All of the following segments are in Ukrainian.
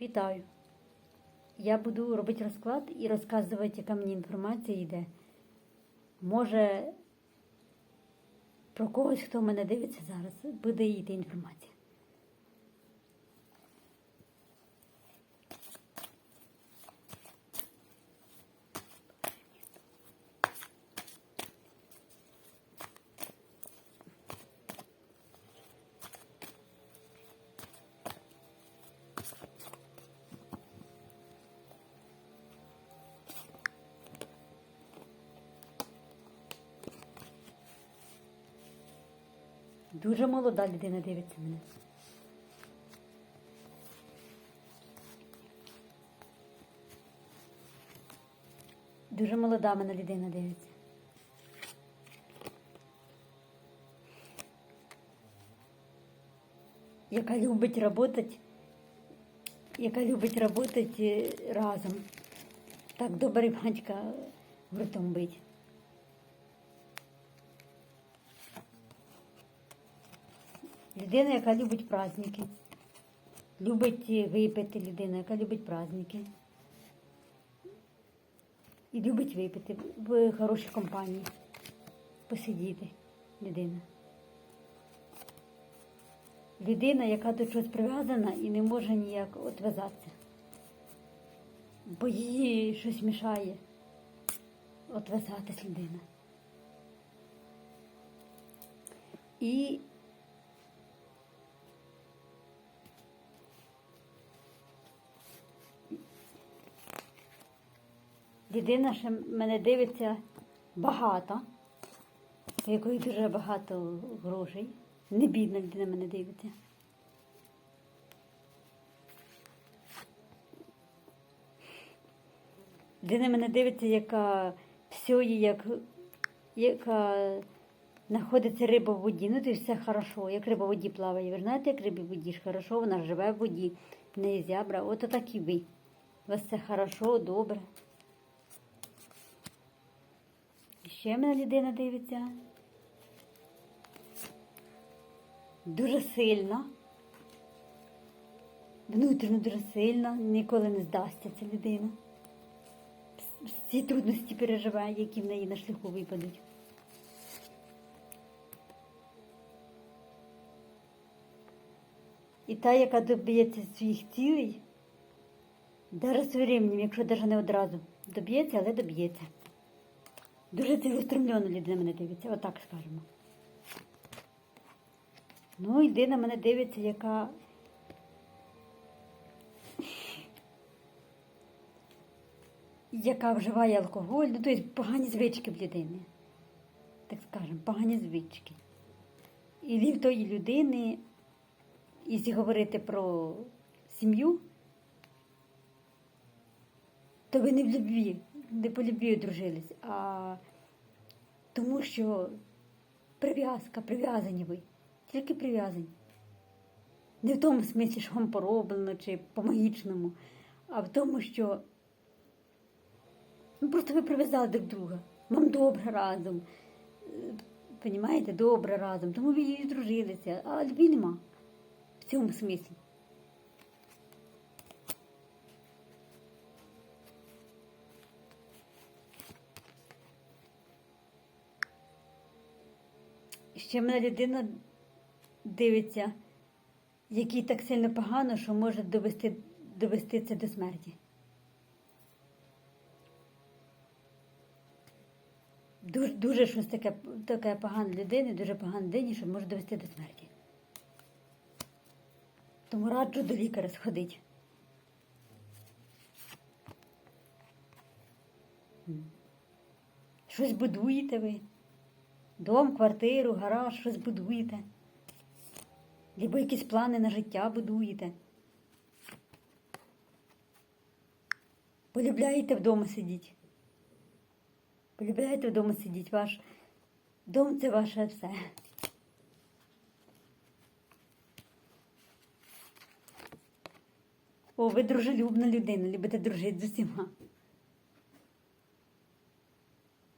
Вітаю! Я буду робити розклад і розказувати, яка мені інформація йде. Може, про когось, хто мене дивиться зараз, буде йти інформація. Дуже молода людина дивиться мене. Дуже молода мене людина дивиться. Яка любить працювати, яка любить працювати разом. Так добрий батька гуртом бить. Людина, яка любить праздники. Любить випити людина, яка любить праздники. І любить випити в хорошій компанії. Посидіти людина. Людина, яка до чогось прив'язана і не може ніяк отв'язатися. Бо їй щось мішає отв'язатись людина. І Людина, що мене дивиться багато, якої дуже багато грошей. Не бідна людина мене дивиться. Людина мене дивиться, яка все як, яка знаходиться риба в воді. Ну, то все хорошо, як риба в воді плаває. Ви знаєте, як рибі в воді ж хорошо, вона живе в воді, в неї зябра. От так і ви. У вас все хорошо, добре. Ще мене людина дивиться. Дуже сильно. Внутрішньо дуже сильно, ніколи не здасться ця людина. Всі трудності переживає, які в неї на шляху випадуть. І та, яка доб'ється своїх цілей, навіть з временем, якщо навіть не одразу доб'ється, але доб'ється. Дуже цілеустремлено людина мене дивиться, отак скажемо. Ну, йди на мене дивиться, яка. Яка вживає алкоголь, ну, тобто погані звички в людини. Так скажемо, погані звички. І в тої людини, якщо говорити про сім'ю, то ви не в любві, не по любві одружились, а тому що прив'язка, прив'язані ви, тільки прив'язані. Не в тому смислі, що вам пороблено чи по-магічному, а в тому, що ну, просто ви прив'язали друг друга. Вам добре разом. Понімаєте, добре разом. Тому ви і здружилися, а любві нема в цьому смислі. Ще мене людина дивиться, який так сильно погано, що може довести, довести це до смерті. Дуже, дуже щось таке, таке погане людини, дуже погане людині, що може довести до смерті. Тому раджу до лікаря сходити. Щось будуєте ви. Дом, квартиру, гараж, щось будуєте. Либо якісь плани на життя будуєте. Полюбляєте вдома сидіти. Полюбляєте вдома сидіти. Ваш дом це ваше все. О, ви дружелюбна людина, любите дружити з усіма.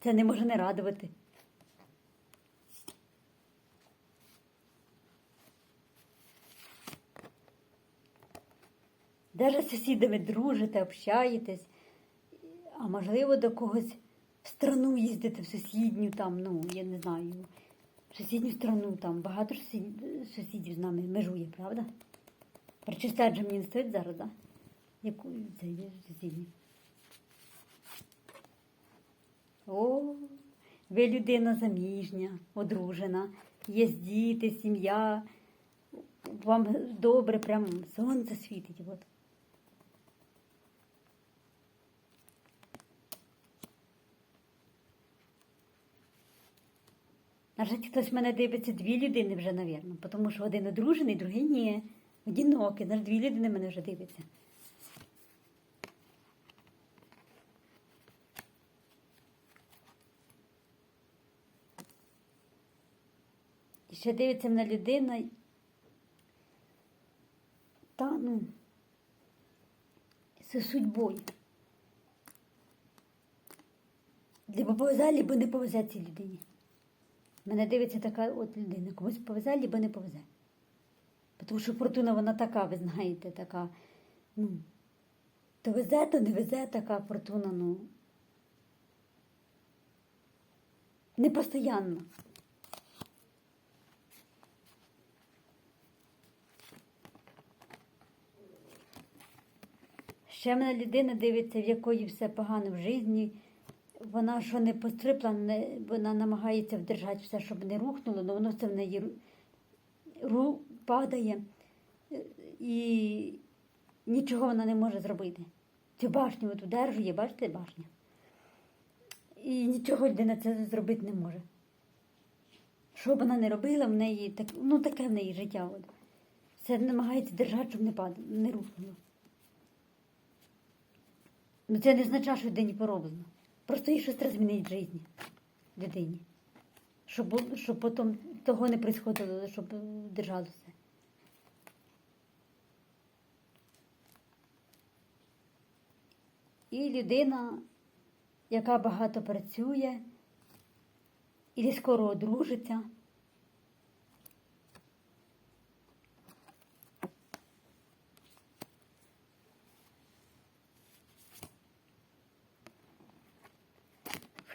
Це не може не радувати. Даже з сусідами дружите, общаєтесь, а можливо до когось в страну їздите, в сусідню там, ну, я не знаю, в сусідню страну там багато сусідів з нами межує, правда? Причистять же мені не стоїть зараз, да? Яку сусідню? О, ви людина заміжня, одружена, є діти, сім'я. Вам добре, прям сонце світить. От. Навіть хтось мене дивиться дві людини вже, навірно, тому що один одружений, другий ні. Одинокий, навіть дві людини мене вже дивиться. І ще дивиться мене людина. Та ну. З судьбою. Либо повезе, либо не повезе цій людині. Мене дивиться така от людина. Комусь повезе, либо не повезе. Тому що фортуна вона така, ви знаєте, така, ну, то везе, то не везе така фортуна, ну. Не постоянно. Ще мене людина дивиться, в якої все погано в житті. Вона що не пострипла, не, вона намагається вдержати все, щоб не рухнуло, але воно все в неї ру, падає. Е, І нічого вона не може зробити. Цю башню от удержує, бачите, башня. І нічого людина це зробити не може. Що б вона не робила, в неї так, ну таке в неї життя. От. Все намагається держати, щоб не падало, не рухнуло. Ну це не означає, що людині пороблено. Просто їй щось треба змінити в житті людині. Щоб, щоб потім того не происходило, щоб держалося. І людина, яка багато працює, і скоро одружиться.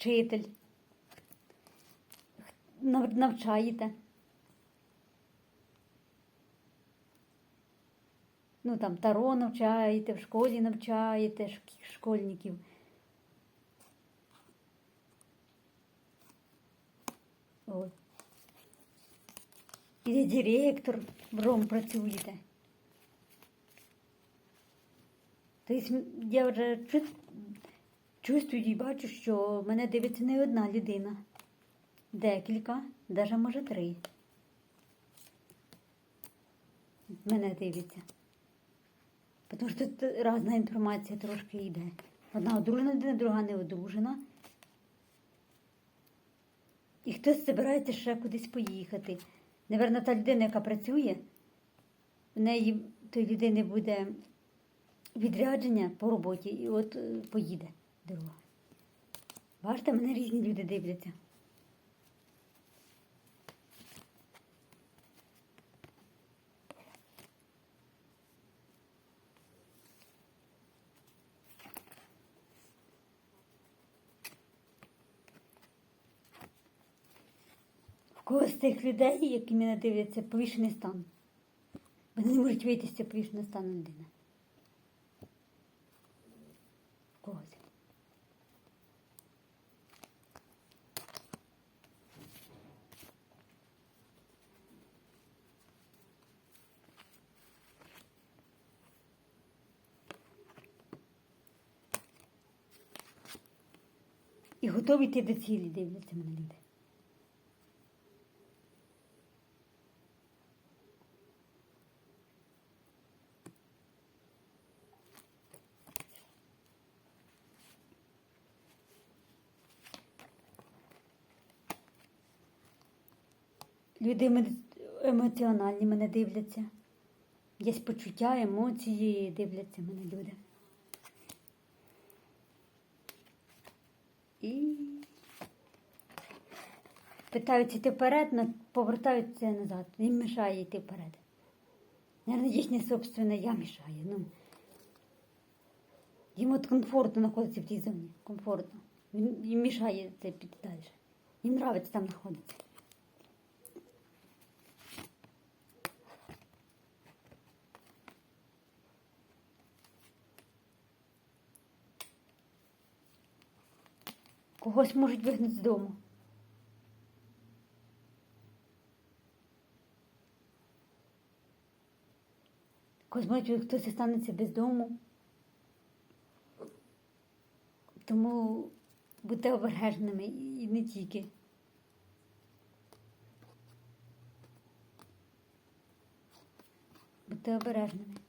Вчитель. Нав- Навчаєте. Ну там таро навчаєте, в школі навчаєте шк- школьників. От. І директор ром працюєте. Тобто м- я вже чу- чувствую і бачу, що мене дивиться не одна людина. Декілька, навіть може три. Мене дивиться. Тому що тут різна інформація трошки йде. Одна одружена людина, друга не одружена. І хтось збирається ще кудись поїхати. Наверно, та людина, яка працює, в неї той людини буде відрядження по роботі і от е, поїде дорога. Бачите, мене різні люди дивляться. В когось тих людей, які мене дивляться, повішений стан. Вони не можуть вийти з цього повішеного стану людини. В когось. І готові йти до цілі, дивляться мене люди. Люди емо- емоціональні мене дивляться. Є почуття, емоції, дивляться мене люди. І питаються йти вперед, повертаються назад. Їм мішає йти вперед. Наверно, їхнє собственне я мішає. Ну, Їм от комфортно знаходиться в тій зоні. Комфортно. Їм мішає це піти далі. Їм подобається там знаходитися. Когось можуть вигнати з дому. Когось можуть хтось останеться без дому. Тому будьте обережними і не тільки. Будьте обережними.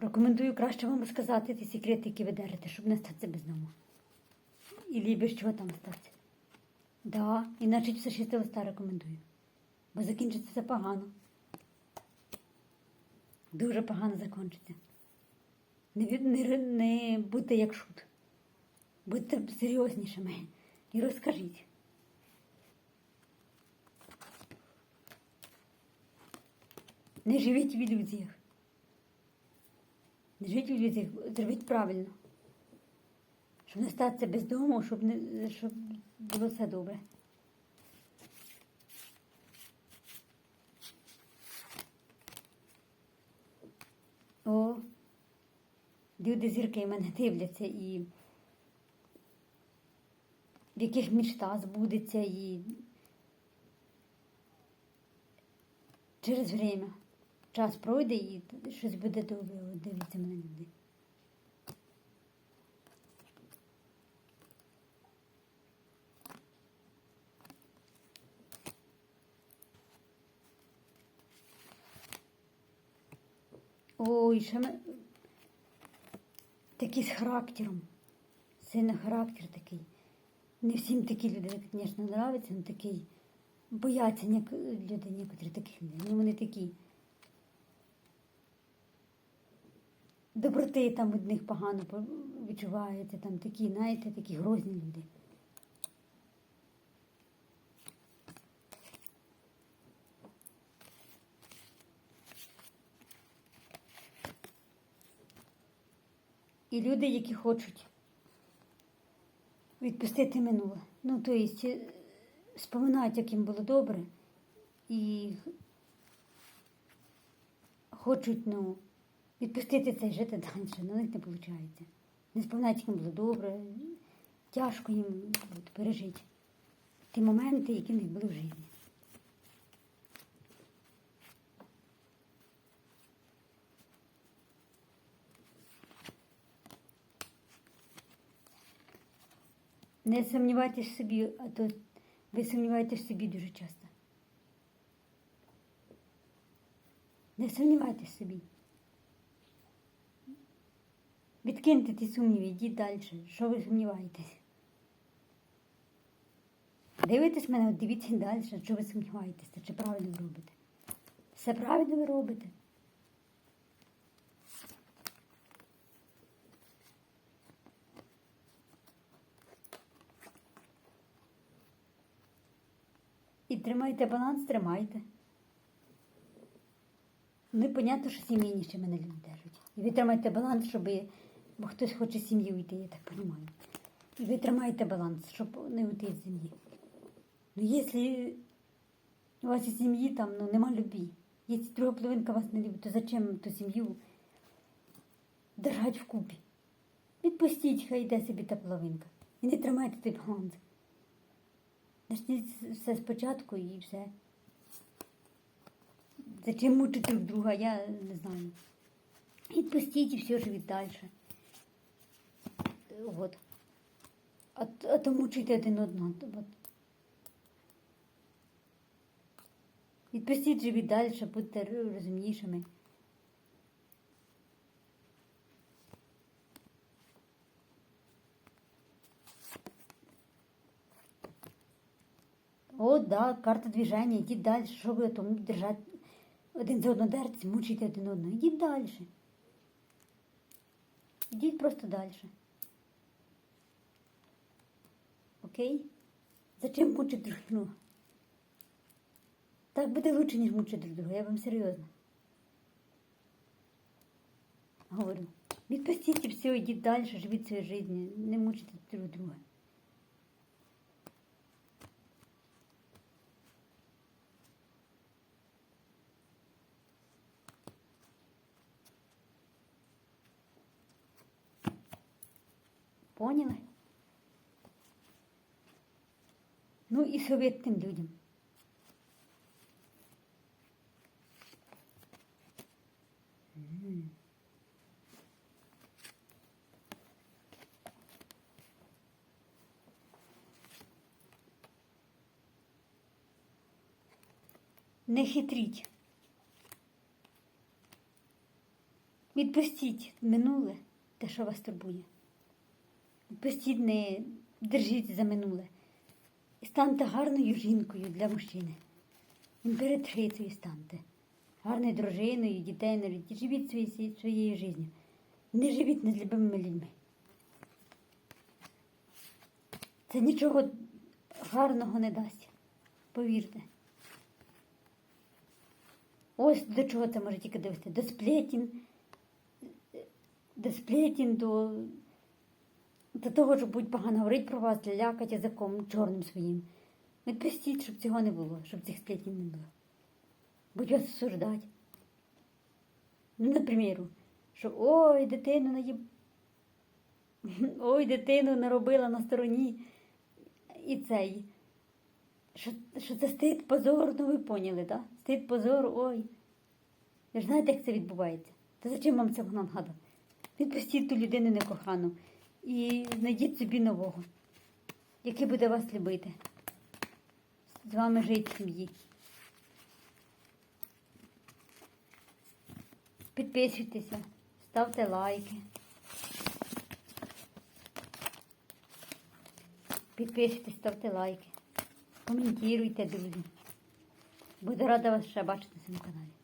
Рекомендую краще вам сказати ті секрети, які ви дерете, щоб не статися без дому. І без чого там статися. Да, іначе все шісте листа рекомендую. Бо закінчиться це погано. Дуже погано закінчиться. Не, не, не будьте як шут. Будьте серйознішими і розкажіть. Не живіть в ілюзіях. Не живіть в зробіть правильно. Щоб не статися без дому, щоб, не, щоб було все добре. О, люди зірки мене дивляться і в яких мечта збудеться і через время. Час пройде і щось буде добре. От Дивляться мене люди. Ой, ще ми... такий з характером. Сильний характер такий. Не всім такі люди, звісно, нравиться, але такий. Бояться люди некоторі таких. Ну вони такі. Доброти там від них погано по- відчувається, там такі, знаєте, такі грозні люди. І люди, які хочуть відпустити минуле. Ну, то есть, е, споминають, як їм було добре, і хочуть, ну, відпустити це і жити далі, них не виходить. Не споминають, їм було добре, тяжко їм от, пережити ті моменти, які в них були в житті. Не сумнівайтесь в собі, а то ви сумніваєтесь в собі дуже часто. Не сумнівайтесь в собі. Відкиньте ті сумніви, йдіть далі. Що ви сумніваєтесь? Дивитесь мене, от дивіться далі, що ви сумніваєтеся, чи правильно ви робите. Все правильно ви робите. І тримайте баланс, тримайте. Ну і що сімейні ще мене люди держать. І ви тримайте баланс, щоб, бо хтось хоче сім'ї уйти, я так розумію. І ви тримаєте баланс, щоб не уйти з сім'ї. Ну, якщо у вас із сім'ї там ну, нема любві, якщо друга половинка вас не любить, то зачем ту сім'ю держати вкупі? Відпустіть, хай йде собі та половинка. І не тримайте той баланс. Начніть все спочатку і все. Зачем мучити друг друга, я не знаю. Відпустіть і все живіть далі. Вот. А, то мучити один одного. От. Відпустіть живіть далі, будьте розумнішими. О, да, карта движення, йдіть далі, що ви тому держати один за одного дертись, мучити один одного. Йдіть далі. Йдіть просто далі. Окей? Зачем мучити друг друга? Так буде лучше, ніж мучити друг друга, я вам серйозно. Говорю. Відпустіть все, йдіть далі, живіть своє життя, не мучите друг друга. Поняли? Ну і совет тим людям. Не хитріть. Відпустіть минуле, те, що вас турбує. Відпустіть, не держіть за минуле. Станьте гарною жінкою для мужчини. Імператрицею станьте. Гарною дружиною, дітей народіть. Живіть своєю, своєю життю. Не живіть не з любимими людьми. Це нічого гарного не дасть. Повірте. Ось до чого це може тільки довести. До сплетін, до сплетін, до, до того, що будуть погано говорити про вас, лякати язиком чорним своїм. Відпустіть, щоб цього не було, щоб цих сплетін не було. Будуть вас осуждати. Ну, наприклад, що ой, дитину наїб... Ой, дитину наробила на стороні. І цей. Що, що це стид, позор, ну ви поняли, так? Да? Стид, позор, ой. Ви ж знаєте, як це відбувається? Та зачем вам це воно надо? Відпустіть ту людину некохану і знайдіть собі нового, який буде вас любити. З вами жити в сім'ї. Підписуйтеся, ставте лайки. Підписуйтесь, ставте лайки. Коментуйте, друзі. Буду рада вас ще бачити на цьому каналі.